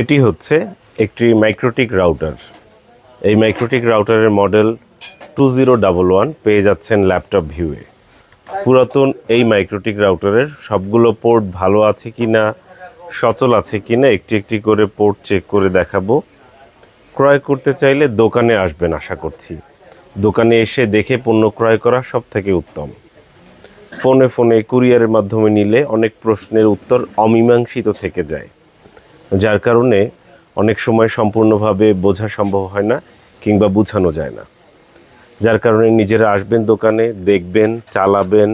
এটি হচ্ছে একটি মাইক্রোটিক রাউটার এই MikroTik রাউটারের model two zero double one পেয়ে যাচ্ছেন ল্যাপটপ ভিউয়ে পুরাতন এই মাইক্রোটিক রাউটারের সবগুলো পোর্ট ভালো আছে কি না সচল আছে কি না একটি একটি করে পোর্ট চেক করে দেখাবো। ক্রয় করতে চাইলে দোকানে আসবেন আশা করছি। দোকানে এসে দেখে পণ্য ক্রয় করা সব থেকে উত্তম। ফোনে ফোনে কুরিয়ারের মাধ্যমে নিলে অনেক প্রশ্নের উত্তর অমীমাংসিত থেকে যায়। যার কারণে অনেক সময় সম্পূর্ণভাবে বোঝা সম্ভব হয় না কিংবা বোঝানো যায় না। যার কারণে নিজেরা আসবেন দোকানে, দেখবেন, চালাবেন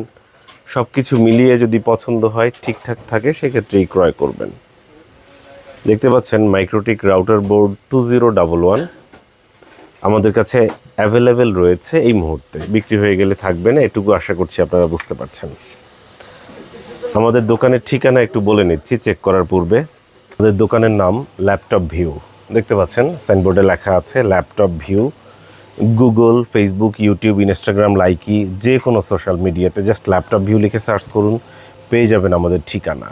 সব কিছু মিলিয়ে যদি পছন্দ হয়, ঠিকঠাক থাকে, সেক্ষেত্রেই ক্রয় করবেন। দেখতে পাচ্ছেন MikroTik router board two zero double one. আমাদের কাছে অ্যাভেলেবেল রয়েছে এই মুহূর্তে। বিক্রি হয়ে গেলে থাকবে না, এটুকু আশা করছি আপনারা বুঝতে পারছেন। আমাদের দোকানের ঠিকানা একটু বলে নিচ্ছি, চেক করার পূর্বে। আমাদের দোকানের নাম ল্যাপটপ ভিউ। দেখতে পাচ্ছেন, সাইনবোর্ডে লেখা আছে laptop view. Google, Facebook, YouTube, Instagram, Likee, যে কোনো সোশ্যাল মিডিয়াতে জাস্ট ল্যাপটপ ভিউ লিখে সার্চ করুন, পেয়ে যাবেন আমাদের ঠিকানা।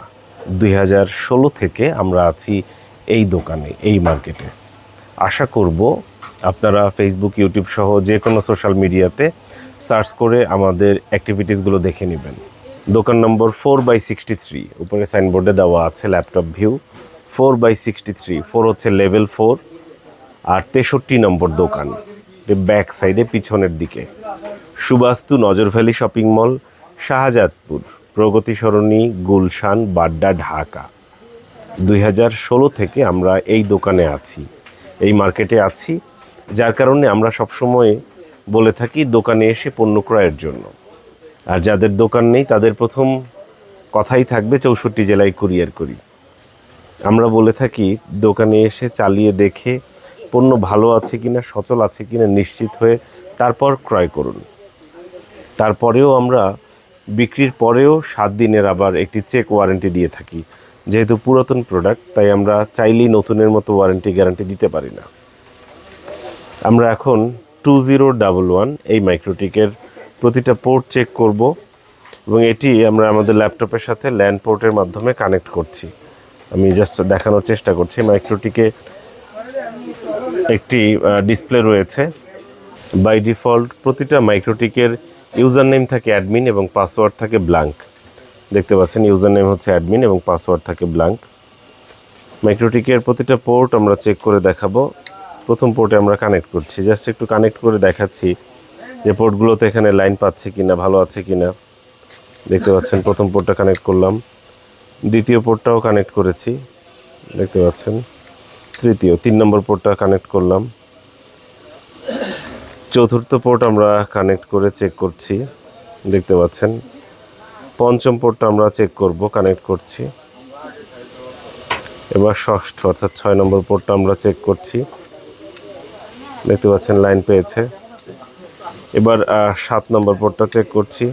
দুই হাজার ষোলো থেকে আমরা আছি এই দোকানে, এই মার্কেটে। আশা করব আপনারা ফেসবুক, ইউটিউব সহ যে কোনো সোশ্যাল মিডিয়াতে সার্চ করে আমাদের অ্যাক্টিভিটিসগুলো দেখে নেবেন। দোকান number four by sixty three, উপরে সাইনবোর্ডে দেওয়া আছে laptop view. Four by sixty three. Four হচ্ছে লেভেল ফোর আর তেষট্টি নম্বর দোকান। ব্যাক সাইডে, পিছনের দিকে। Suvastu Nazar valley shopping mall, Shahjadpur. Pragati Sarani Gulshan, Badda, Dhaka. দুই হাজার ষোলো থেকে আমরা এই দোকানে আছি। এই মার্কেটে আছি, যার কারণে আমরা সবসময় বলে থাকি দোকানে এসে পণ্য ক্রয়ের জন্য। আর যাদের দোকান নেই, তাদের প্রথম কথাই থাকবে, চৌষট্টি জেলায় কুরিয়ার করি। আমরা বলে থাকি, দোকানে এসে চালিয়ে দেখে পণ্য ভালো আছে কিনা, সচল আছে কিনা নিশ্চিত হয়ে তারপর ক্রয় করুন। তারপরেও আমরা বিক্রির পরেও সাত দিনের আবার একটি চেক ওয়ারেন্টি দিয়ে থাকি। যেহেতু পুরাতন প্রোডাক্ট, তাই আমরা চাইলেই নতুনের মতো ওয়ারেন্টি গ্যারান্টি দিতে পারি না। আমরা এখন টু জিরো ডাবল ওয়ান এই মাইক্রোটিকের প্রতিটা পোর্ট চেক করব এবং এটি আমরা আমাদের ল্যাপটপের সাথে ল্যান্ড পোর্টের মাধ্যমে কানেক্ট করছি। আমি জাস্ট দেখানোর চেষ্টা করছি। মাইক্রোটিকে একটি ডিসপ্লে রয়েছে। বাই ডিফল্ট প্রতিটা মাইক্রোটিকের ইউজার নেম থাকে অ্যাডমিন এবং পাসওয়ার্ড থাকে ব্ল্যাঙ্ক দেখতে পাচ্ছেন ইউজার নেম হচ্ছে অ্যাডমিন এবং পাসওয়ার্ড থাকে ব্ল্যাঙ্ক মাইক্রোটিকের প্রতিটা পোর্ট আমরা চেক করে দেখাবো। প্রথম পোর্টে আমরা কানেক্ট করছি। জাস্ট একটু কানেক্ট করে দেখাচ্ছি যে পোর্টগুলোতে এখানে লাইন পাচ্ছে কিনা, ভালো আছে কিনা। দেখতে পাচ্ছেন, প্রথম পোর্টটা কানেক্ট করলাম। দ্বিতীয় পোর্টটাও কানেক্ট করেছি, দেখতে পাচ্ছেন। তৃতীয়, তিন নম্বর পোর্টটা কানেক্ট করলাম। চতুর্থ পোর্ট আমরা কানেক্ট করে চেক করছি, দেখতে পাচ্ছেন। পঞ্চম পোর্টটা আমরা চেক করব কানেক্ট করছি। এবার ষষ্ঠ, অর্থাৎ ছয় নম্বর পোর্টটা আমরা চেক করছি। দেখতে পাচ্ছেন লাইন পেয়েছে। এবার সাত নম্বর পোর্টটা চেক করছি।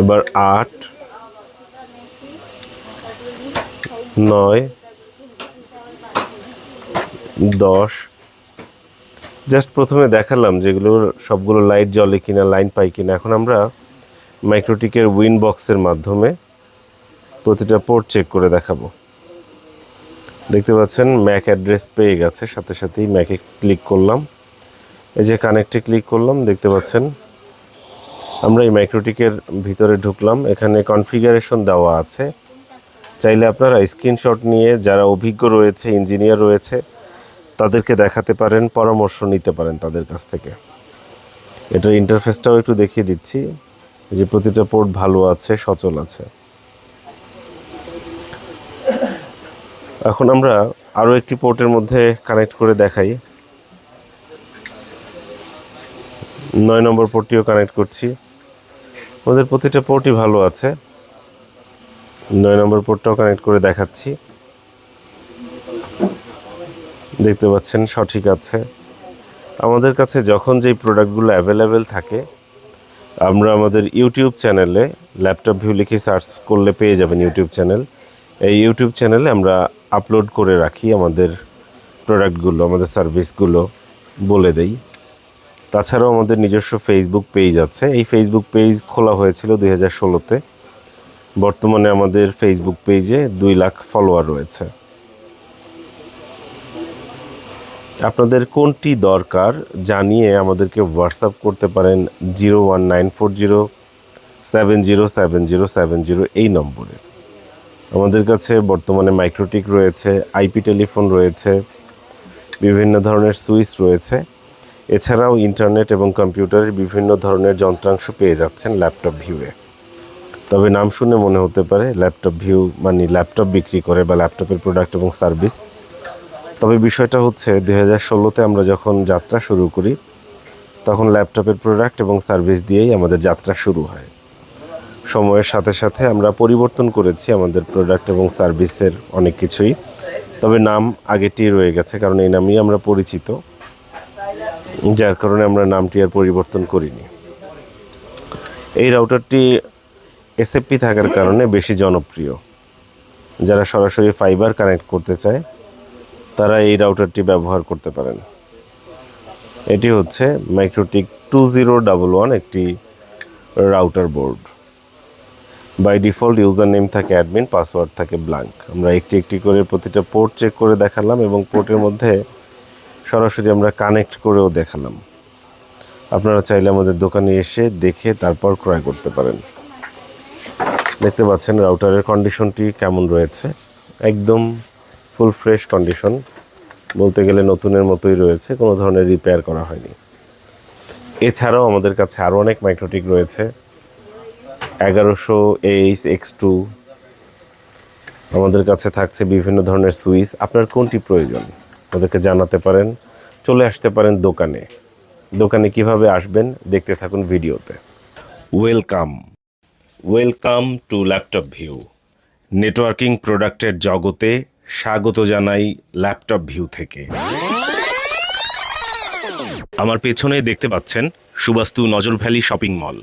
এবার আট, নয়, দশ। জাস্ট প্রথমে দেখালাম যেগুলো সবগুলো লাইট জ্বলে কিনা, লাইন পাই কিনা। এখন আমরা মাইক্রোটিকের উইন বক্সের মাধ্যমে প্রতিটা পোর্ট চেক করে দেখাবো। দেখতে পাচ্ছেন, ম্যাক অ্যাড্রেস পেয়ে গেছে। সাথে সাথেই ম্যাকে ক্লিক করলাম। এই যে কানেক্টে ক্লিক করলাম, দেখতে পাচ্ছেন আমরা এই মাইক্রোটিকের ভিতরে ঢুকলাম। এখানে কনফিগারেশন দেওয়া আছে। চাইলে আপনারা স্ক্রিনশট নিয়ে যারা অভিজ্ঞ রয়েছে ইঞ্জিনিয়ার রয়েছে, তাদেরকে দেখাতে পারেন, পরামর্শ নিতে পারেন তাদের কাছ থেকে। এটার ইন্টারফেসটাও একটু দেখিয়ে দিচ্ছি। যে প্রতিটা পোর্ট ভালো আছে, সচল আছে। এখন আমরা আরও একটি পোর্টের মধ্যে কানেক্ট করে দেখাই। নয় নম্বর পোর্টটিও কানেক্ট করছি। আমাদের প্রতিটা পোর্টই ভালো আছে। নয় নম্বর পোর্টটাও কানেক্ট করে দেখাচ্ছি। দেখতে পাচ্ছেন, সঠিক আছে। আমাদের কাছে যখন যেই প্রোডাক্টগুলো অ্যাভেলেবেল থাকে, আমরা আমাদের ইউটিউব চ্যানেলে ল্যাপটপ ভিউ লিখে সার্চ করলে পেয়ে যাবেন ইউটিউব চ্যানেল এই ইউটিউব চ্যানেলে আমরা আপলোড করে রাখি আমাদের প্রোডাক্টগুলো আমাদের সার্ভিসগুলো বলে দেই। তাছাড়াও আমাদের নিজস্ব ফেসবুক পেজ আছে। এই ফেসবুক পেজ খোলা হয়েছিল দুই হাজার ষোলোতে। বর্তমানে আমাদের ফেসবুক পেজে দুই লাখ ফলোয়ার রয়েছে। আপনাদের কোনটি দরকার জানিয়ে আমাদেরকে হোয়াটসঅ্যাপ করতে পারেন zero one nine four zero seven zero seven zero seven zero এই নম্বরে। আমাদের কাছে বর্তমানে মাইক্রোটিক রয়েছে আইপি টেলিফোন রয়েছে, বিভিন্ন ধরনের সুইচ রয়েছে। এছাড়াও ইন্টারনেট এবং কম্পিউটারের বিভিন্ন ধরনের যন্ত্রাংশ পেয়ে যাচ্ছেন ল্যাপটপ ভিউয়ে। তবে নাম শুনে মনে হতে পারে ল্যাপটপ ভিউ মানে ল্যাপটপ বিক্রি করে বা ল্যাপটপের প্রোডাক্ট এবং সার্ভিস। তবে বিষয়টা হচ্ছে দু হাজার ষোলোতে আমরা যখন যাত্রা শুরু করি, তখন ল্যাপটপের প্রোডাক্ট এবং সার্ভিস দিয়েই আমাদের যাত্রা শুরু হয়। সময়ের সাথে সাথে আমরা পরিবর্তন করেছি আমাদের প্রোডাক্ট এবং সার্ভিসের অনেক কিছুই। তবে নাম আগেটি রয়ে গেছে, কারণ এই নামেই আমরা পরিচিত। যার কারণে আমরা নামটি আর পরিবর্তন করিনি। এই রাউটারটি এসএফপি থাকার কারণে বেশি জনপ্রিয়। যারা সরাসরি ফাইবার কানেক্ট করতে চায়, তারা এই রাউটারটি ব্যবহার করতে পারেন। এটি হচ্ছে MikroTik two zero double one একটি router board by default user name থাকে অ্যাডমিন পাসওয়ার্ড থাকে ব্ল্যাঙ্ক আমরা একটি একটি করে প্রতিটা পোর্ট চেক করে দেখালাম এবং পোর্টের মধ্যে সরাসরি আমরা কানেক্ট করেও দেখালাম। আপনারা চাইলে আমাদের দোকানে এসে দেখে তারপর ক্রয় করতে পারেন। দেখতে পাচ্ছেন রাউটারের কন্ডিশনটি কেমন রয়েছে। একদম ফুল ফ্রেশ কন্ডিশন বলতে গেলে নতুনের মতোই রয়েছে, কোনো ধরনের রিপেয়ার করা হয়নি। এছাড়াও আমাদের কাছে আরও অনেক মাইক্রোটিক রয়েছে। এগারোশো এইচ এক্স টু আমাদের কাছে থাকছে বিভিন্ন ধরনের সুইচ। আপনার কোনটি প্রয়োজন? আমাদেরকে জানাতে পারেন, চলে আসতে পারেন দোকানে। দোকানে কীভাবে আসবেন দেখতে থাকুন ভিডিওতে। Welcome welcome to laptop view networking প্রোডাক্টের জগতে স্বাগত জানাই ল্যাপটপ ভিউ থেকে। আমার পেছনে দেখতে পাচ্ছেন সুবাস্তু নজর ভ্যালি শপিং মল।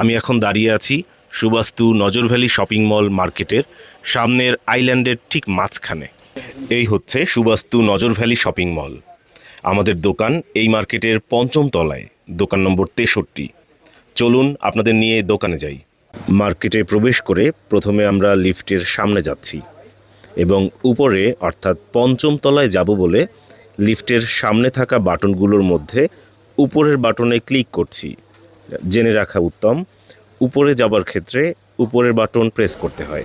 আমি এখন দাঁড়িয়ে আছি সুবাস্তু নজর ভ্যালি শপিং মল মার্কেটের সামনের আইল্যান্ডের ঠিক মাঝখানে। এই হচ্ছে সুবাস্তু নজর ভ্যালি শপিং মল। আমাদের দোকান এই মার্কেটের পঞ্চম তলায়, দোকান নম্বর তেষট্টি। চলুন আপনাদের নিয়ে দোকানে যাই। মার্কেটে প্রবেশ করে প্রথমে আমরা লিফটের সামনে যাচ্ছি এবং উপরে, অর্থাৎ পঞ্চম তলায় যাব বলে লিফটের সামনে থাকা বাটনগুলোর মধ্যে উপরের বাটনে ক্লিক করছি। জেনে রাখা উত্তম, উপরে যাবার ক্ষেত্রে উপরের বাটন প্রেস করতে হয়।